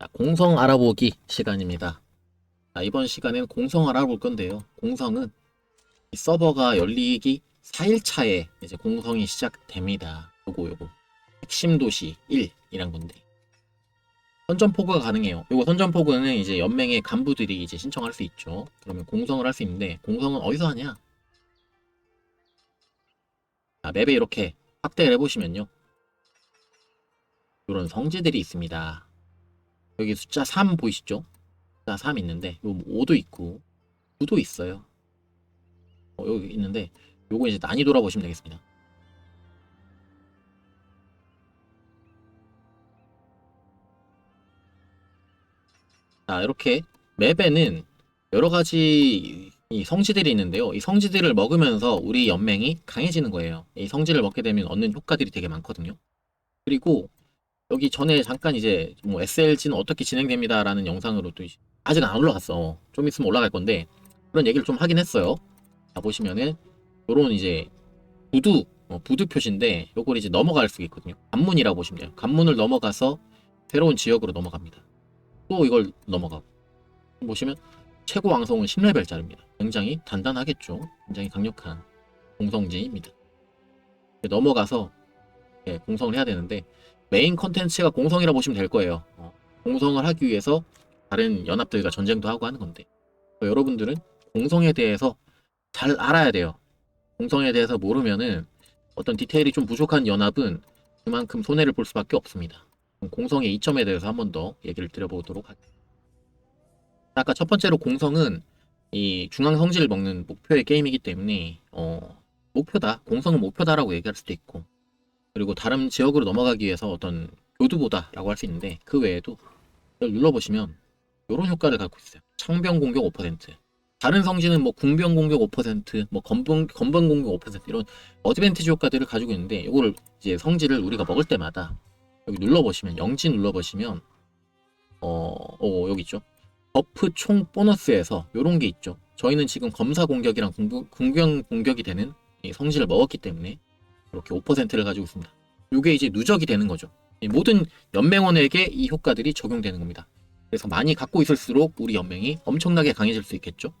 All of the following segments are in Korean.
자, 공성 알아보기 시간입니다. 자, 이번 시간에는 공성 알아볼 건데요. 공성은 이 서버가 열리기 4일차에 이제 공성이 시작됩니다. 요거 요거 핵심 도시 1이란 건데 선전포고가 가능해요. 요거 선전포고는 이제 연맹의 간부들이 이제 신청할 수 있죠. 그러면 공성을 할 수 있는데 공성은 어디서 하냐? 자, 맵에 이렇게 확대를 해보시면요. 이런 성지들이 있습니다. 여기 숫자 3 보이시죠? 숫자 3 있는데 요 5도 있고 9도 있어요. 어, 여기 있는데 요거 이제 난이도라 보시면 되겠습니다. 자, 이렇게 맵에는 여러 가지 이 성지들이 있는데요. 이 성지들을 먹으면서 우리 연맹이 강해지는 거예요. 이 성지를 먹게 되면 얻는 효과들이 되게 많거든요. 그리고 여기 전에 잠깐 이제 뭐 SLG는 어떻게 진행됩니다라는 영상으로 또 아직 안 올라갔어. 좀 있으면 올라갈 건데 그런 얘기를 좀 하긴 했어요. 자 보시면은 요런 이제 부두 어, 부두 표시인데 요걸 이제 넘어갈 수 있거든요. 관문이라고 보시면 돼요. 관문을 넘어가서 새로운 지역으로 넘어갑니다. 또 이걸 넘어가고 보시면 최고 왕성은 10레벨짜리입니다. 굉장히 단단하겠죠. 굉장히 강력한 공성지입니다. 넘어가서 예, 공성을 해야 되는데 메인 컨텐츠가 공성이라 보시면 될 거예요. 어, 공성을 하기 위해서 다른 연합들과 전쟁도 하고 하는 건데 어, 여러분들은 공성에 대해서 잘 알아야 돼요. 공성에 대해서 모르면은 어떤 디테일이 좀 부족한 연합은 그만큼 손해를 볼 수밖에 없습니다. 공성의 이점에 대해서 한 번 더 얘기를 드려보도록 하겠습니다. 아까 첫 번째로 공성은 이 중앙 성질을 먹는 목표의 게임이기 때문에 어, 목표다, 공성은 목표다라고 얘기할 수도 있고 그리고 다른 지역으로 넘어가기 위해서 어떤 교두보다라고 할 수 있는데 그 외에도 눌러보시면 이런 효과를 갖고 있어요. 창병 공격 5%. 다른 성지는 뭐 궁병 공격 5%, 뭐 건번 건번 공격 5% 이런 어드밴티지 효과들을 가지고 있는데 이거를 이제 성지를 우리가 먹을 때마다 여기 눌러보시면 영지 눌러보시면 어, 어 여기 있죠. 버프 총 보너스에서 이런 게 있죠. 저희는 지금 검사 공격이랑 궁- 궁병 공격이 되는 이 성지를 먹었기 때문에 이렇게 5%를 가지고 있습니다. 이게 이제 누적이 되는 거죠. 이 모든 연맹원에게 이 효과들이 적용되는 겁니다. 그래서 많이 갖고 있을수록 우리 연맹이 엄청나게 강해질 수 있겠죠.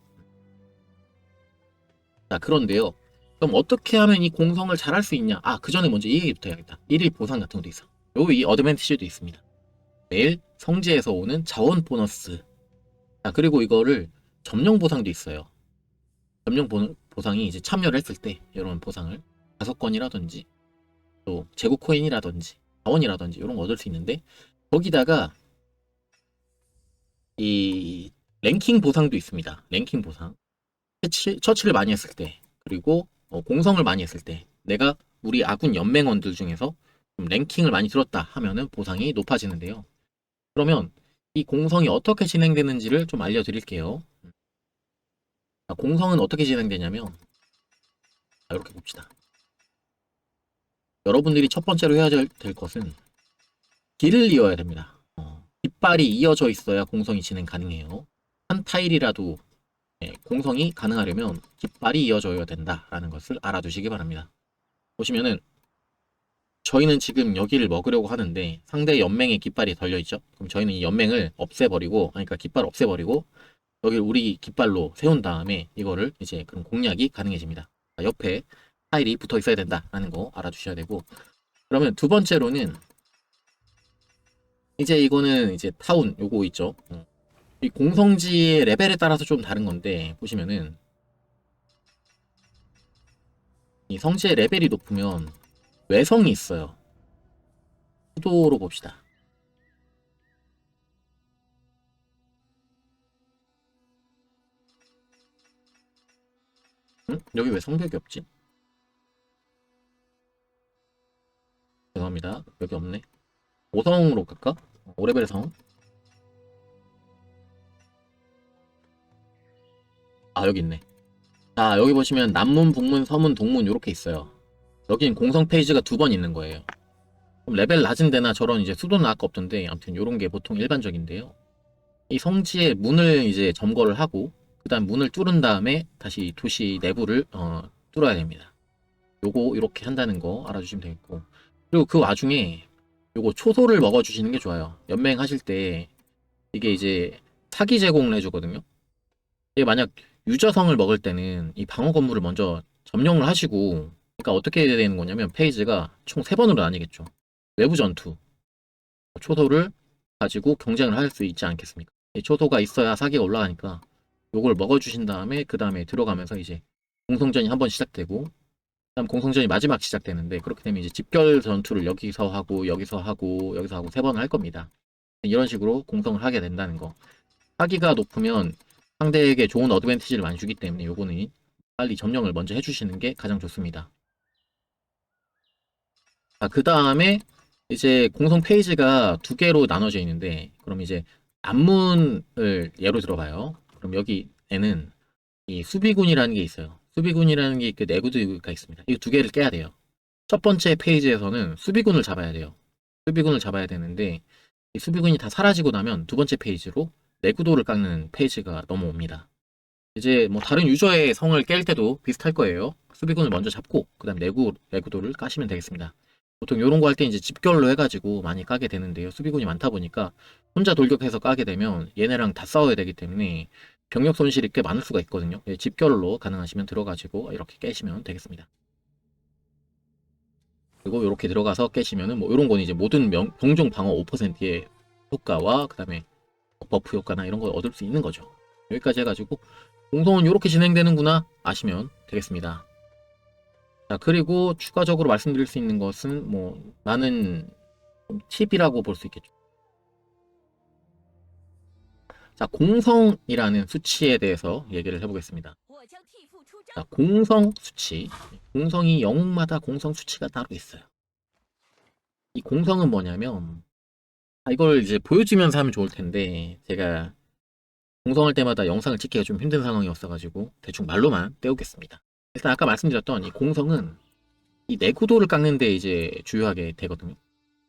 자, 그런데요. 그럼 어떻게 하면 이 공성을 잘할 수 있냐? 아, 그 전에 먼저 이 얘기부터 해야겠다. 일일 보상 같은 것도 있어. 요 이 어드밴티지도 있습니다. 매일 성지에서 오는 자원 보너스. 자, 그리고 이거를 점령 보상도 있어요. 점령 보, 보상이 이제 참여를 했을 때 이런 보상을 다섯 건이라든지 또 재고 코인이라든지 자원이라든지 이런 거 얻을 수 있는데 거기다가 이 랭킹 보상도 있습니다. 랭킹 보상. 처치, 처치를 많이 했을 때 그리고 어, 공성을 많이 했을 때 내가 우리 아군 연맹원들 중에서 좀 랭킹을 많이 들었다 하면은 보상이 높아지는데요. 그러면 이 공성이 어떻게 진행되는지를 좀 알려드릴게요. 자, 공성은 어떻게 진행되냐면 자, 이렇게 봅시다. 여러분들이 첫 번째로 해야 될, 될 것은 길을 이어야 됩니다. 어, 깃발이 이어져 있어야 공성이 진행 가능해요. 한 타일이라도 예, 공성이 가능하려면 깃발이 이어져야 된다라는 것을 알아두시기 바랍니다. 보시면은 저희는 지금 여기를 먹으려고 하는데 상대 연맹의 깃발이 달려 있죠. 그럼 저희는 이 연맹을 없애버리고, 그러니까 깃발 없애버리고 여기 우리 깃발로 세운 다음에 이거를 이제 그럼 공략이 가능해집니다. 자, 옆에 타일이 붙어 있어야 된다라는 거 알아두셔야 되고 그러면 두 번째로는 이제 이거는 이제 타운 요거 있죠. 어. 이 공성지의 레벨에 따라서 좀 다른 건데 보시면은 이 성지의 레벨이 높으면 외성이 있어요. 수도로 봅시다. 응? 여기 왜 성벽이 없지? 죄송합니다. 여기 없네. 5성으로 갈까? 5레벨 성. 아, 여기 있네. 자, 여기 보시면 남문, 북문, 서문, 동문 이렇게 있어요. 여긴 공성 페이지가 두 번 있는 거예요. 그럼 레벨 낮은 데나 저런 이제 수도는 아까 없던데 아무튼 요런 게 보통 일반적인데요. 이 성지의 문을 이제 점거를 하고 그다음 문을 뚫은 다음에 다시 도시 내부를 어, 뚫어야 됩니다. 요거 이렇게 한다는 거 알아주시면 되겠고 그리고 그 와중에 요거 초소를 먹어주시는 게 좋아요. 연맹하실 때 이게 이제 사기 제공을 해주거든요. 이게 만약 유저성을 먹을 때는 이 방어 건물을 먼저 점령을 하시고, 그러니까 어떻게 해야 되는 거냐면 페이지가 총세 번으로 나뉘겠죠. 외부 전투, 초소를 가지고 경쟁을 할 수 있지 않겠습니까? 이 초소가 있어야 사기가 올라가니까 요걸 먹어주신 다음에 그 다음에 들어가면서 이제 공성전이 한번 시작되고 그다음 공성전이 마지막 시작되는데 그렇게 되면 이제 집결 전투를 여기서 하고 여기서 하고 여기서 하고 세 번을 할 겁니다. 이런 식으로 공성을 하게 된다는 거. 사기가 높으면 상대에게 좋은 어드밴티지를 많이 주기 때문에 요거는 빨리 점령을 먼저 해주시는 게 가장 좋습니다. 자, 그 다음에 이제 공성 페이지가 두 개로 나눠져 있는데 그럼 이제 앞문을 예로 들어봐요. 그럼 여기에는 이 수비군이라는 게 있어요. 수비군이라는 게그 내구도가 있습니다. 이 두 개를 깨야 돼요. 첫 번째 페이지에서는 수비군을 잡아야 돼요. 수비군을 잡아야 되는데 이 수비군이 다 사라지고 나면 두 번째 페이지로 내구도를 깎는 페이지가 넘어옵니다. 이제 뭐 다른 유저의 성을 깰 때도 비슷할 거예요. 수비군을 먼저 잡고 그다음 내구 내구도를 까시면 되겠습니다. 보통 이런 거 할 때 이제 집결로 해가지고 많이 까게 되는데요. 수비군이 많다 보니까 혼자 돌격해서 까게 되면 얘네랑 다 싸워야 되기 때문에 병력 손실이 꽤 많을 수가 있거든요. 예, 집결로 가능하시면 들어가지고 이렇게 깨시면 되겠습니다. 그리고 이렇게 들어가서 깨시면은 뭐 이런 건 이제 모든 명, 병종 방어 5%의 효과와 그 다음에 버프 효과나 이런 걸 얻을 수 있는 거죠. 여기까지 해가지고 공성은 이렇게 진행되는구나 아시면 되겠습니다. 자 그리고 추가적으로 말씀드릴 수 있는 것은 뭐 많은 좀 팁이라고 볼 수 있겠죠. 자, 공성이라는 수치에 대해서 얘기를 해보겠습니다. 자, 공성 수치. 공성이 영웅마다 공성 수치가 따로 있어요. 이 공성은 뭐냐면, 아, 이걸 이제 보여주면서 하면 좋을 텐데, 제가 공성할 때마다 영상을 찍기가 좀 힘든 상황이었어가지고, 대충 말로만 떼우겠습니다. 일단 아까 말씀드렸던 이 공성은 이 네 내구도를 깎는데 이제 주요하게 되거든요.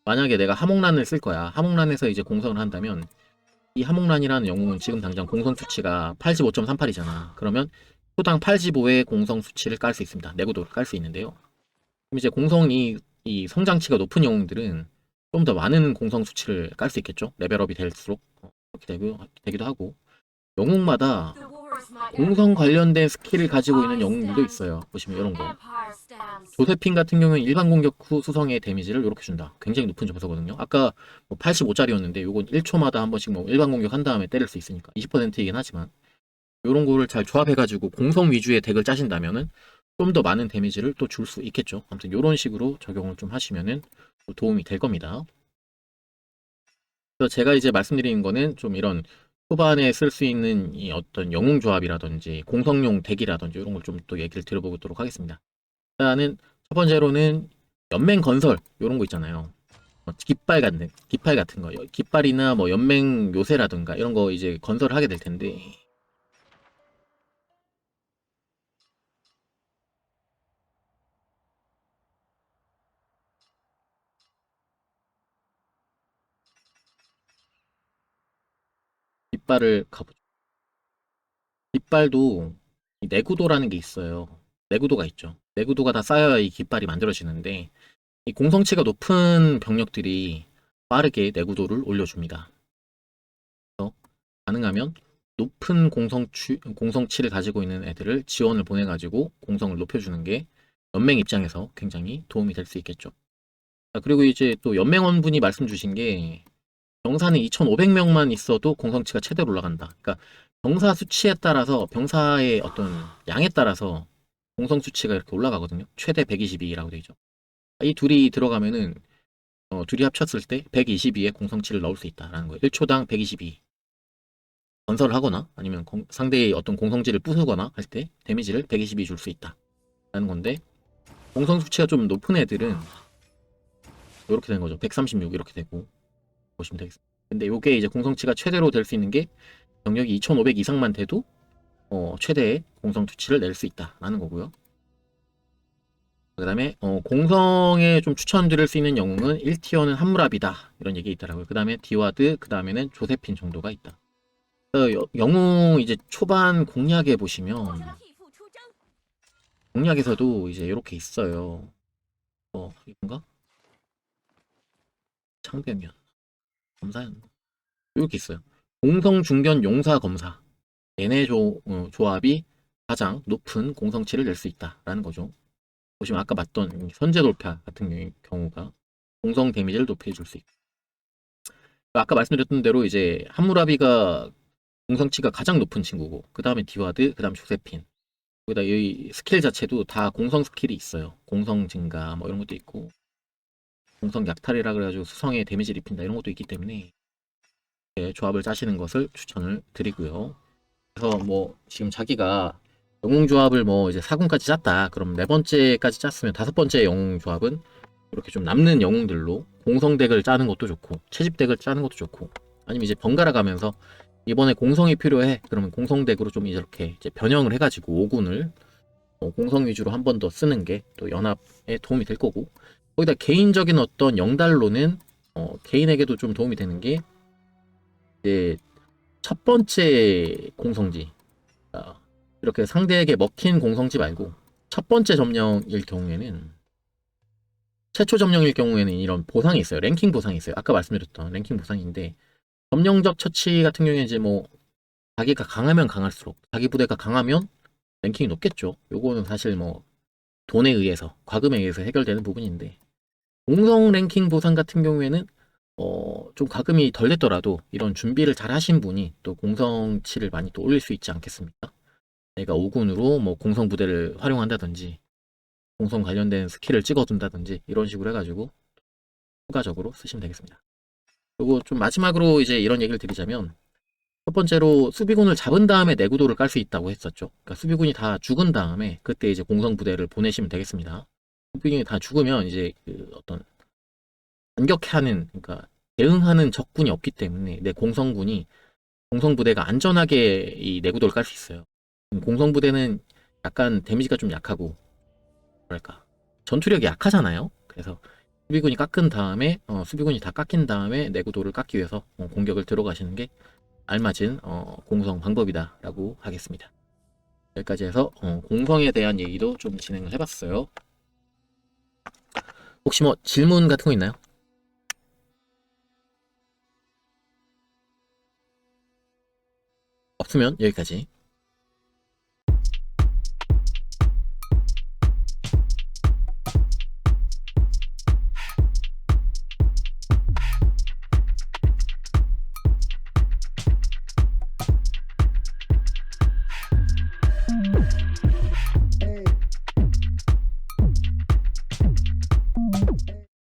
만약에 내가 하목란을 쓸 거야. 하목란에서 이제 공성을 한다면, 이 하목란이라는 영웅은 지금 당장 공성 수치가 85.38이잖아. 그러면 초당 85의 공성 수치를 깔 수 있습니다. 내구도를 깔 수 있는데요. 그럼 이제 공성이 이 성장치가 높은 영웅들은 좀 더 많은 공성 수치를 깔 수 있겠죠. 레벨업이 될수록 어, 그렇게 되고, 되기도 하고 영웅마다 공성 관련된 스킬을 가지고 있는 영웅들도 있어요. 보시면 이런 거. 조세핀 같은 경우는 일반 공격 후 수성의 데미지를 이렇게 준다. 굉장히 높은 점수거든요. 아까 뭐 85짜리였는데 이건 1초마다 한 번씩 뭐 일반 공격 한 다음에 때릴 수 있으니까 20%이긴 하지만 이런 거를 잘 조합해가지고 공성 위주의 덱을 짜신다면은 좀 더 많은 데미지를 또 줄 수 있겠죠. 아무튼 이런 식으로 적용을 좀 하시면은 또 도움이 될 겁니다. 그래서 제가 이제 말씀드리는 거는 좀 이런 초반에 쓸 수 있는 이 어떤 영웅 조합이라든지 공성용 덱이라든지 이런 걸 좀 또 얘기를 들어보도록 하겠습니다. 일단은 첫 번째로는 연맹 건설 이런 거 있잖아요. 어, 깃발 같은 깃발 같은 거, 깃발이나 뭐 연맹 요새라든가 이런 거 이제 건설을 하게 될 텐데 깃발을 가보죠. 깃발도 이 내구도라는 게 있어요. 내구도가 있죠. 내구도가 다 쌓여야 이 깃발이 만들어지는데 이 공성치가 높은 병력들이 빠르게 내구도를 올려줍니다. 그래서 가능하면 높은 공성치, 공성치를 가지고 있는 애들을 지원을 보내가지고 공성을 높여주는 게 연맹 입장에서 굉장히 도움이 될 수 있겠죠. 자, 그리고 이제 또 연맹원분이 말씀 주신 게 병사는 2,500명만 있어도 공성치가 최대로 올라간다. 그러니까 병사 수치에 따라서 병사의 어떤 양에 따라서 공성 수치가 이렇게 올라가거든요. 최대 122라고 되죠. 이 둘이 들어가면은 어, 둘이 합쳤을 때 122의 공성치를 넣을 수 있다라는 거예요. 1초당 122 건설을 하거나 아니면 공- 상대의 어떤 공성지를 부수거나 할 때 데미지를 122 줄 수 있다라는 건데 공성 수치가 좀 높은 애들은 이렇게 되는 거죠. 136 이렇게 되고 보시면 되겠습니다. 근데 요게 이제 공성치가 최대로 될 수 있는 게 영역이 2500 이상만 돼도 어, 최대의 공성투치를 낼 수 있다라는 거고요. 그 다음에 어, 공성에 좀 추천드릴 수 있는 영웅은 1티어는 함무라비다 이런 얘기 있더라고요. 그 다음에 디와드 그 다음에는 조세핀 정도가 있다. 어, 여, 영웅 이제 초반 공략에 보시면 공략에서도 이제 이렇게 있어요. 어 이건가? 창대면. 검사였나? 이렇게 있어요. 공성 중견 용사 검사 얘네 조, 어, 조합이 가장 높은 공성치를 낼 수 있다라는 거죠. 보시면 아까 봤던 이 선제 돌파 같은 경우- 경우가 공성 데미지를 높여줄 수 있고 아까 말씀드렸던 대로 이제 함무라비가 공성치가 가장 높은 친구고 그 다음에 디와드 그 다음 조세핀 거기다 이 스킬 자체도 다 공성 스킬이 있어요. 공성 증가 뭐 이런 것도 있고 공성 약탈이라 그래가지고 수성에 데미지를 입힌다 이런 것도 있기 때문에 예, 조합을 짜시는 것을 추천을 드리고요. 그래서 뭐 지금 자기가 영웅 조합을 뭐 이제 4군까지 짰다. 그럼 네 번째까지 짰으면 다섯 번째 영웅 조합은 이렇게 좀 남는 영웅들로 공성 덱을 짜는 것도 좋고 채집 덱을 짜는 것도 좋고 아니면 이제 번갈아 가면서 이번에 공성이 필요해 그러면 공성 덱으로 좀 이렇게 이제 변형을 해가지고 5군을 공성 위주로 한 번 더 쓰는 게 또 연합에 도움이 될 거고 거기다 개인적인 어떤 영달로는 어, 개인에게도 좀 도움이 되는 게 이제 첫 번째 공성지 아, 이렇게 상대에게 먹힌 공성지 말고 첫 번째 점령일 경우에는 최초 점령일 경우에는 이런 보상이 있어요. 랭킹 보상이 있어요. 아까 말씀드렸던 랭킹 보상인데 점령적 처치 같은 경우에 이제 뭐 자기가 강하면 강할수록 자기 부대가 강하면 랭킹이 높겠죠. 요거는 사실 뭐 돈에 의해서 과금에 의해서 해결되는 부분인데 공성 랭킹 보상 같은 경우에는 어, 좀 과금이 덜 됐더라도 이런 준비를 잘 하신 분이 또 공성치를 많이 또 올릴 수 있지 않겠습니까? 내가 5군으로 뭐 공성 부대를 활용한다든지 공성 관련된 스킬을 찍어둔다든지 이런 식으로 해가지고 추가적으로 쓰시면 되겠습니다. 그리고 좀 마지막으로 이제 이런 얘기를 드리자면 첫 번째로 수비군을 잡은 다음에 내구도를 깔 수 있다고 했었죠. 그러니까 수비군이 다 죽은 다음에 그때 이제 공성 부대를 보내시면 되겠습니다. 수비군이 다 죽으면 이제 그 어떤 반격하는 그러니까 대응하는 적군이 없기 때문에 내 공성군이 공성부대가 안전하게 이 내구도를 깔 수 있어요. 공성부대는 약간 데미지가 좀 약하고 뭐랄까 전투력이 약하잖아요. 그래서 수비군이 깎은 다음에 어, 수비군이 다 깎인 다음에 내구도를 깎기 위해서 어, 공격을 들어가시는 게 알맞은 어, 공성 방법이다라고 하겠습니다. 여기까지 해서 어, 공성에 대한 얘기도 좀 진행을 해봤어요. 혹시 뭐 질문 같은 거 있나요? 없으면 여기까지.